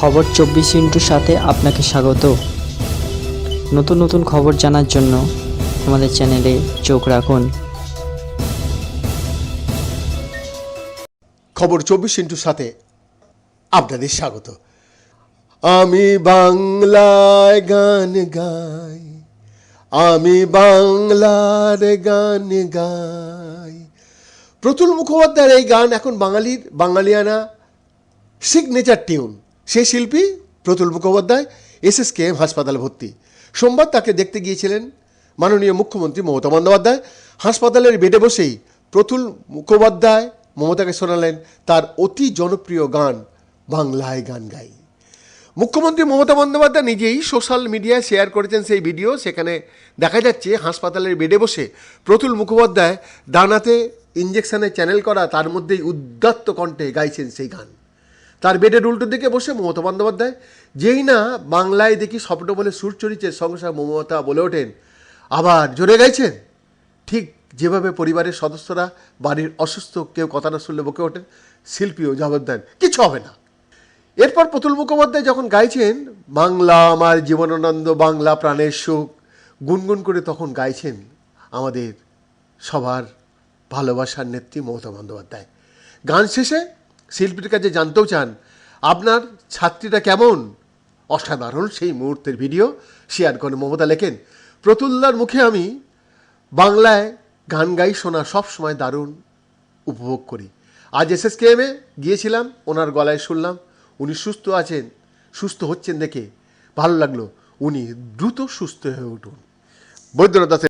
খবর চব্বিশ ইন্টুর সাথে আপনাকে স্বাগত। নতুন নতুন খবর জানার জন্য আমাদের চ্যানেলে চোখ রাখুন। খবর চব্বিশ ইন্টুর সাথে আপনাদের স্বাগত। আমি বাংলায় গান গাই, আমি বাংলার গান গাই। প্রতুল মুখোপাধ্যায়ের এই গান এখন বাঙালির বাঙালিয়ানা সিগনেচার টিউন সেই শিল্পী প্রতুল মুখোপাধ্যায় এসএসকেএম হাসপাতালে ভর্তি। সোমবার তাকে দেখতে গিয়েছিলেন মাননীয় মুখ্যমন্ত্রী মমতা বন্দ্যোপাধ্যায়। হাসপাতালের বেডে বসেই প্রতুল মুখোপাধ্যায় মমতাকে শোনালেন তার অতি জনপ্রিয় গান, বাংলায় গান গাই। মুখ্যমন্ত্রী মমতা বন্দ্যোপাধ্যায় নিজেই সোশ্যাল মিডিয়ায় শেয়ার করেছেন সেই ভিডিও। সেখানে দেখা যাচ্ছে, হাসপাতালের বেডে বসে প্রতুল মুখোপাধ্যায় ডানাতে ইঞ্জেকশনে চ্যানেল করা, তার মধ্যেই উদ্দাত্ত কণ্ঠে গাইছেন সেই গান। তার বেডের উল্টো দিকে বসে মমতা বন্দ্যোপাধ্যায়। যেই না বাংলায় দেখি স্বপ্ন বলে সুর সঙ্গে সঙ্গে মমতা বলে ওঠেন। আবার জোরে গাইছেন? ঠিক যেভাবে পরিবারের সদস্যরা বাড়ির অসুস্থ কেউ কথা না শুনলে বকে ওঠেন শিল্পীও জবাব দেন কিছু হবে না। এরপর প্রতুল মুখোপাধ্যায় যখন গাইছেন, বাংলা আমার জীবনানন্দ, বাংলা প্রাণের সুখ, গুনগুন করে তখন গাইছেন আমাদের সবার ভালোবাসার নেত্রী মমতা বন্দ্যোপাধ্যায়। গান শেষে শিল্পীর কাছে জানতেও চান, আপনার ছাত্রীটা কেমন? অসাধারণ সেই মুহূর্তের ভিডিও শেয়ার করে মমতা লেখেন প্রতুলদার মুখে আমি বাংলায় গান গাই শোনা সবসময় দারুণ উপভোগ করি। আজ এস এস এ গিয়েছিলাম, ওনার গলায় শুনলাম, উনি সুস্থ আছেন, সুস্থ হচ্ছেন দেখে ভালো লাগল। উনি দ্রুত সুস্থ হয়ে উঠুন। বৈদ্যনাথ